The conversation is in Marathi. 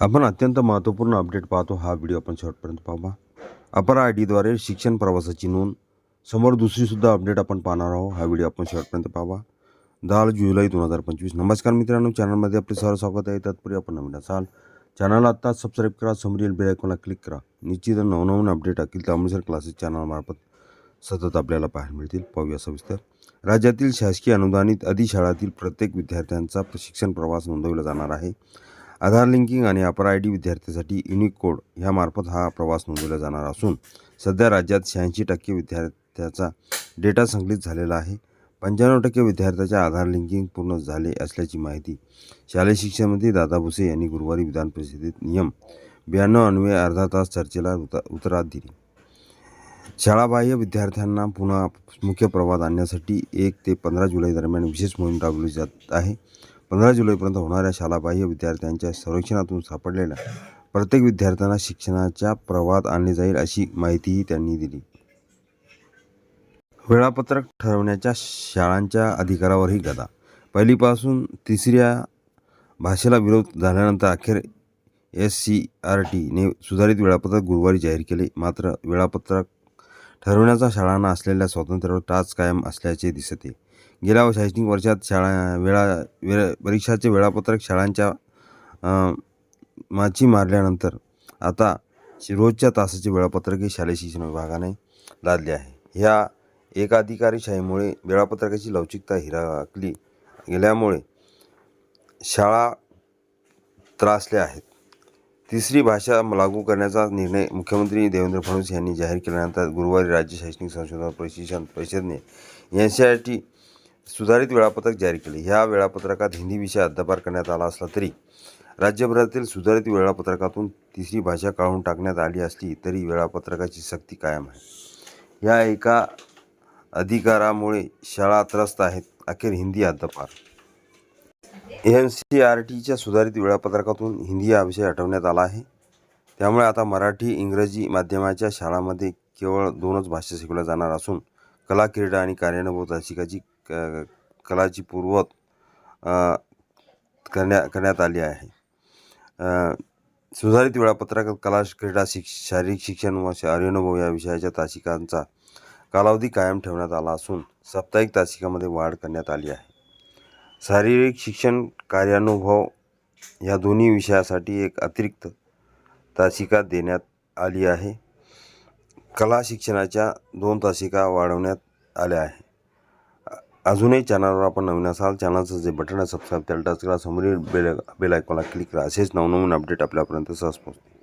आपण अत्यंत महत्त्वपूर्ण अपडेट पाहतो हा व्हिडिओ आपण शेवटपर्यंत पाहा अपर आय डीद्वारे शिक्षण प्रवासाची नोंद. समोर दुसरीसुद्धा अपडेट आपण पाहणार आहोत. हा व्हिडिओ आपण शेवटपर्यंत पाहा दहा जुलै दोन हजार पंचवीस. नमस्कार मित्रांनो. चॅनलमध्ये आपले सर्व स्वागत आहे. तत्पूर्वी आपण नवीन असाल. चॅनलला आत्ताच सबस्क्राईब करा. समोरील बेल आयकॉनला क्लिक करा. निश्चित नवनवीन अपडेट अखिल अमृतसर क्लासेस चॅनलमार्फत सतत आपल्याला पाहायला मिळतील. पाहूया सविस्तर. राज्यातील शासकीय अनुदानित अधिशाळातील प्रत्येक विद्यार्थ्यांचा प्रशिक्षण प्रवास नोंदवला जाणार आहे. आधार लिंकिंग आणि अपर आय डी विद्यार्थ्यासाठी युनिक कोड ह्यामार्फत हा प्रवास नोंदवला जाणार असून सध्या राज्यात शहाऐंशी टक्के विद्यार्थ्याचा डेटा संकलित झालेला आहे. पंच्याण्णव टक्के विद्यार्थ्याचे आधार लिंकिंग पूर्ण झाले असल्याची माहिती शालेय शिक्षणमंत्री दादा भुसे यांनी गुरुवारी विधान परिषदेत नियम ब्याण्णव अन्वये अर्धा तास चर्चेला उत उत्तरात दिली. शाळाबाह्य विद्यार्थ्यांना पुन्हा मुख्य प्रवाहात आणण्यासाठी एक ते पंधरा जुलै दरम्यान विशेष मोहीम राबवली जात आहे. पंधरा जुलैपर्यंत होणाऱ्या शालाबाह्य विद्यार्थ्यांच्या सर्वेक्षणातून सापडलेल्या प्रत्येक विद्यार्थ्यांना शिक्षणाच्या प्रवाहात आणले जाईल अशी माहितीही त्यांनी दिली. वेळापत्रक ठरवण्याच्या शाळांच्या अधिकारावरही गदा. पहिलीपासून तिसऱ्या भाषेला विरोध झाल्यानंतर अखेर एस सी आर टीने सुधारित वेळापत्रक गुरुवारी जाहीर केले. मात्र वेळापत्रक ठरवण्याचा शाळांना असलेल्या स्वातंत्र्यावर टाच कायम असल्याचे दिसते. गेल्या शैक्षणिक वर्षात शाळा वेळा वेळ परीक्षाचे वेळापत्रक शाळांच्या माची मारल्यानंतर आता रोजच्या तासाचे वेळापत्रक हे शालेय शिक्षण विभागाने लादले आहे. ह्या एकाधिकारीशाहीमुळे वेळापत्रकाची लवचिकता हिराकली गेल्यामुळे शाळा त्रासल्या आहेत. तिसरी भाषा लागू करण्याचा निर्णय मुख्यमंत्री देवेंद्र फडणवीस यांनी जाहीर केल्यानंतर गुरुवारी राज्य शैक्षणिक संशोधन प्रशिक्षण परिषदेने एन सी आर टी सुधारित वेळापत्रक जारी केले. ह्या वेळापत्रकात हिंदी विषय अद्यापार करण्यात आला असला तरी राज्यभरातील सुधारित वेळापत्रकातून तिसरी भाषा काढून टाकण्यात आली असली तरी वेळापत्रकाची सक्ती कायम आहे. या एका अधिकारामुळे शाळा त्रस्त आहेत. अखेर हिंदी अद्यापार एन सी आर टीच्या सुधारित वेळापत्रकातून हिंदी हा विषय हटवण्यात आला आहे. त्यामुळे आता मराठी इंग्रजी माध्यमाच्या शाळांमध्ये केवळ दोनच भाषा शिकवल्या जाणार असून कला क्रीडा आणि कार्यानुभव तासिकाची क कलाची पूर्वत करण्या करण्यात आली आहे. सुधारित वेळापत्रकात कला क्रीडा शिक शारीरिक शिक्षण व अनुभव या विषयाच्या तासिकांचा कालावधी कायम ठेवण्यात आला असून साप्ताहिक तासिकामध्ये वाढ करण्यात आली आहे. शारीरिक शिक्षण कार्यानुभव ह्या दोन्ही विषयासाठी एक अतिरिक्त तासिका देण्यात आली आहे. कला शिक्षणाच्या दोन तासिका वाढवण्यात आल्या आहे अजूनही चॅनलवर आपण नवीन असाल चॅनलचं जे बटन आहे सबस्क्राईब त्याला टच करा. समोरील बेल बेल आयकॉनला क्लिक करा. असेच नवनवीन अपडेट आपल्यापर्यंत सहज पोहोचते